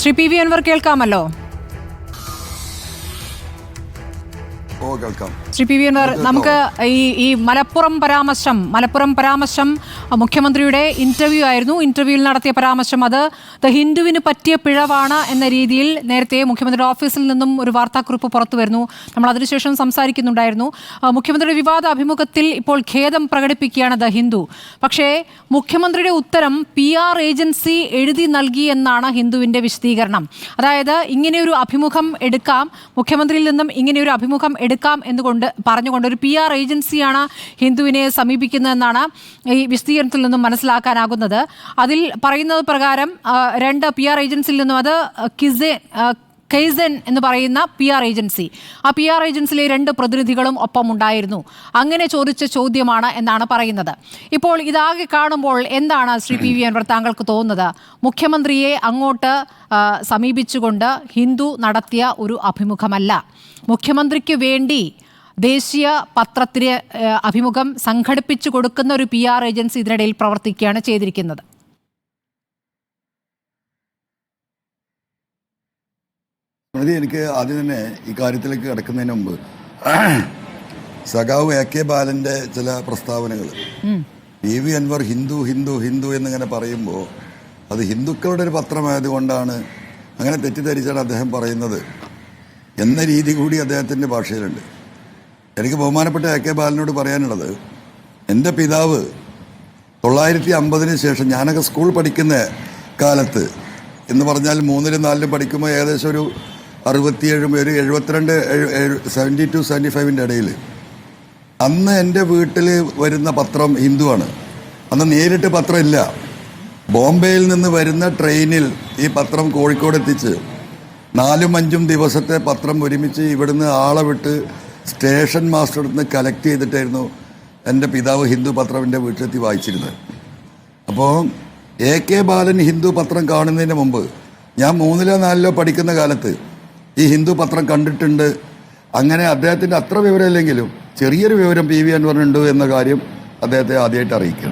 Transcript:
Shri P V Anvar കേൾക്കാമല്ലോ. Shri P V നമുക്ക് ഈ ഈ മലപ്പുറം പരാമർശം മലപ്പുറം പരാമർശം മുഖ്യമന്ത്രിയുടെ ഇന്റർവ്യൂ ആയിരുന്നു. ഇന്റർവ്യൂവിൽ നടത്തിയ പരാമർശം അത് ദ ഹിന്ദുവിന് പറ്റിയ പിഴവാണ് എന്ന രീതിയിൽ നേരത്തെ മുഖ്യമന്ത്രിയുടെ ഓഫീസിൽ നിന്നും ഒരു വാർത്താക്കുറിപ്പ് പുറത്തു വരുന്നു. നമ്മൾ അതിനുശേഷം സംസാരിക്കുന്നുണ്ടായിരുന്നു. മുഖ്യമന്ത്രിയുടെ വിവാദ അഭിമുഖത്തിൽ ഇപ്പോൾ ഖേദം പ്രകടിപ്പിക്കുകയാണ് ദ ഹിന്ദു. പക്ഷേ മുഖ്യമന്ത്രിയുടെ ഉത്തരം പി ആർ ഏജൻസി എഴുതി നൽകി എന്നാണ് ഹിന്ദുവിന്റെ വിശദീകരണം. അതായത് ഇങ്ങനെയൊരു അഭിമുഖം എടുക്കാം. മുഖ്യമന്ത്രിയിൽ നിന്നും ഇങ്ങനെയൊരു അഭിമുഖം എടുക്കാം എന്നുകൊണ്ട് പറഞ്ഞുകൊണ്ട് ഒരു പി ആർ ഏജൻസിയാണ് ഹിന്ദുവിനെ സമീപിക്കുന്നതെന്നാണ് ഈ വിശദീകരണത്തിൽ നിന്നും മനസ്സിലാക്കാനാകുന്നത്. അതിൽ പറയുന്നത് പ്രകാരം രണ്ട് പി ആർ ഏജൻസിയിൽ നിന്നും അത് കിസെ കെയ്സൻ എന്ന് പറയുന്ന പി ആർ ഏജൻസി. ആ പി ആർ ഏജൻസിയിലെ രണ്ട് പ്രതിനിധികളും ഒപ്പം ഉണ്ടായിരുന്നു. അങ്ങനെ ചോദിച്ച ചോദ്യമാണ് എന്നാണ് പറയുന്നത്. ഇപ്പോൾ ഇതാകെ കാണുമ്പോൾ എന്താണ് ശ്രീ പി വി അൻവർ താങ്കൾക്ക് തോന്നുന്നത്? മുഖ്യമന്ത്രിയെ അങ്ങോട്ട് സമീപിച്ചുകൊണ്ട് ഹിന്ദു നടത്തിയ ഒരു അഭിമുഖമല്ല. മുഖ്യമന്ത്രിക്ക് വേണ്ടി ദേശീയ പത്രത്തിന് അഭിമുഖം സംഘടിപ്പിച്ചു കൊടുക്കുന്ന ഒരു പി ആർ ഏജൻസി ഇതിനിടയിൽ പ്രവർത്തിക്കുകയാണ് ചെയ്തിരിക്കുന്നത്. സ്മൃതി എനിക്ക് ആദ്യം തന്നെ ഈ കാര്യത്തിലേക്ക് കിടക്കുന്നതിന് മുമ്പ് സഖാവ് എ കെ ബാലന്റെ ചില പ്രസ്താവനകൾ. പി വി അൻവർ ഹിന്ദു ഹിന്ദു ഹിന്ദു എന്നിങ്ങനെ പറയുമ്പോൾ അത് ഹിന്ദുക്കളുടെ ഒരു പത്രമായതുകൊണ്ടാണ് അങ്ങനെ തെറ്റിദ്ധരിച്ചാണ് അദ്ദേഹം പറയുന്നത് എന്ന രീതി കൂടി അദ്ദേഹത്തിന്റെ ഭാഷയിലുണ്ട്. എനിക്ക് ബഹുമാനപ്പെട്ട എ കെ ബാലനോട് പറയാനുള്ളത് എന്റെ പിതാവ് തൊള്ളായിരത്തി അമ്പതിന് ശേഷം ഞാനൊക്കെ സ്കൂൾ പഠിക്കുന്ന കാലത്ത് എന്ന് പറഞ്ഞാൽ മൂന്നിലും നാലിലും പഠിക്കുമ്പോൾ ഏകദേശം ഒരു അറുപത്തിയേഴും ഒരു എഴുപത്തിരണ്ട് സെവന്റി ടു സെവന്റി ഫൈവിന്റെ ഇടയിൽ. അന്ന് എന്റെ വീട്ടിൽ വരുന്ന പത്രം ഹിന്ദുവാണ്. അന്ന് നേരിട്ട് പത്രമില്ല. ബോംബെയിൽ നിന്ന് വരുന്ന ട്രെയിനിൽ ഈ പത്രം കോഴിക്കോട് എത്തിച്ച് നാലും അഞ്ചും ദിവസത്തെ പത്രം ഒരുമിച്ച് ഇവിടുന്ന് ആളെ വിട്ട് സ്റ്റേഷൻ മാസ്റ്റർ നിന്ന് കലക്ട് ചെയ്തിട്ടായിരുന്നു എന്റെ പിതാവ് ഹിന്ദു പത്രം എന്റെ വീട്ടിലെത്തി വായിച്ചിരുന്നത്. അപ്പോൾ എ കെ ബാലൻ ഹിന്ദു പത്രം കാണുന്നതിന് മുമ്പ് ഞാൻ മൂന്നിലോ നാലിലോ പഠിക്കുന്ന കാലത്ത് ഈ ഹിന്ദു പത്രം കണ്ടിട്ടുണ്ട്. അങ്ങനെ അദ്ദേഹത്തിന്റെ അത്ര വിവരമില്ലെങ്കിലും ചെറിയൊരു വിവരം പി വി അൻവറിനുണ്ട് എന്ന കാര്യം അദ്ദേഹത്തെ ആദ്യമായിട്ട് അറിയിക്കണം